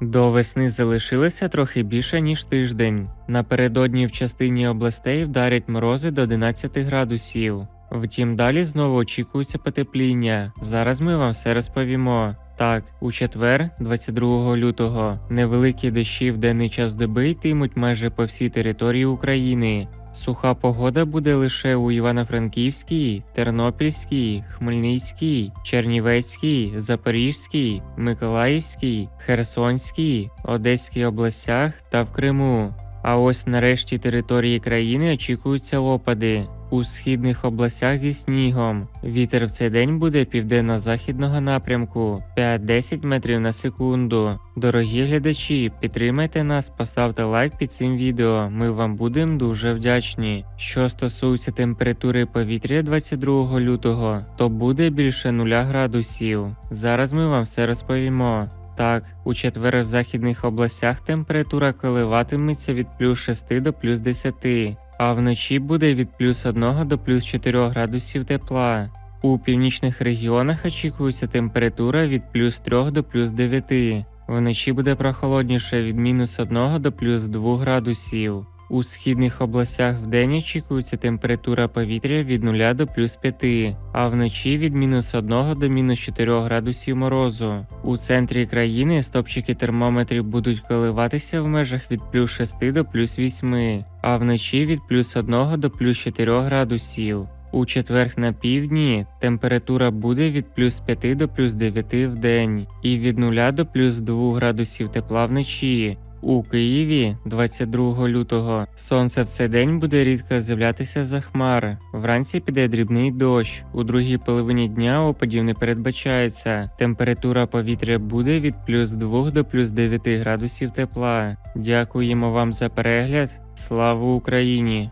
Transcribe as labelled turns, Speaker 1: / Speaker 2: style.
Speaker 1: До весни залишилося трохи більше ніж тиждень. Напередодні в частині областей вдарять морози до 11 градусів. Втім, далі знову очікується потепління. Зараз ми вам все розповімо. Так, у четвер, 22 лютого, невеликі дощі в денний час доби йтимуть майже по всій території України. Суха погода буде лише у Івано-Франківській, Тернопільській, Хмельницькій, Чернівецькій, Запорізькій, Миколаївській, Херсонській, Одеській областях та в Криму. А ось нарешті території країни очікуються опади. У східних областях зі снігом. Вітер в цей день буде південно-західного напрямку 5-10 метрів на секунду. Дорогі глядачі, підтримайте нас, поставте лайк під цим відео. Ми вам будемо дуже вдячні. Що стосується температури повітря 22 лютого, то буде більше 0 градусів. Зараз ми вам все розповімо. Так, у четвер в західних областях температура коливатиметься від плюс 6 до плюс 10, а вночі буде від плюс 1 до плюс 4 градусів тепла. У північних регіонах очікується температура від плюс 3 до плюс 9. Вночі буде прохолодніше від мінус 1 до плюс 2 градусів. У східних областях вдень очікується температура повітря від 0 до плюс 5, а вночі від мінус 1 до мінус 4 градусів морозу. У центрі країни стопчики термометрів будуть коливатися в межах від плюс 6 до плюс 8, а вночі від плюс 1 до плюс 4 градусів. У четверг на півдні температура буде від плюс 5 до плюс 9 в день і від 0 до плюс 2 градусів тепла вночі. У Києві 22 лютого сонце в цей день буде рідко з'являтися за хмар. Вранці піде дрібний дощ. У другій половині дня опадів не передбачається. Температура повітря буде від плюс 2 до плюс 9 градусів тепла. Дякуємо вам за перегляд. Слава Україні!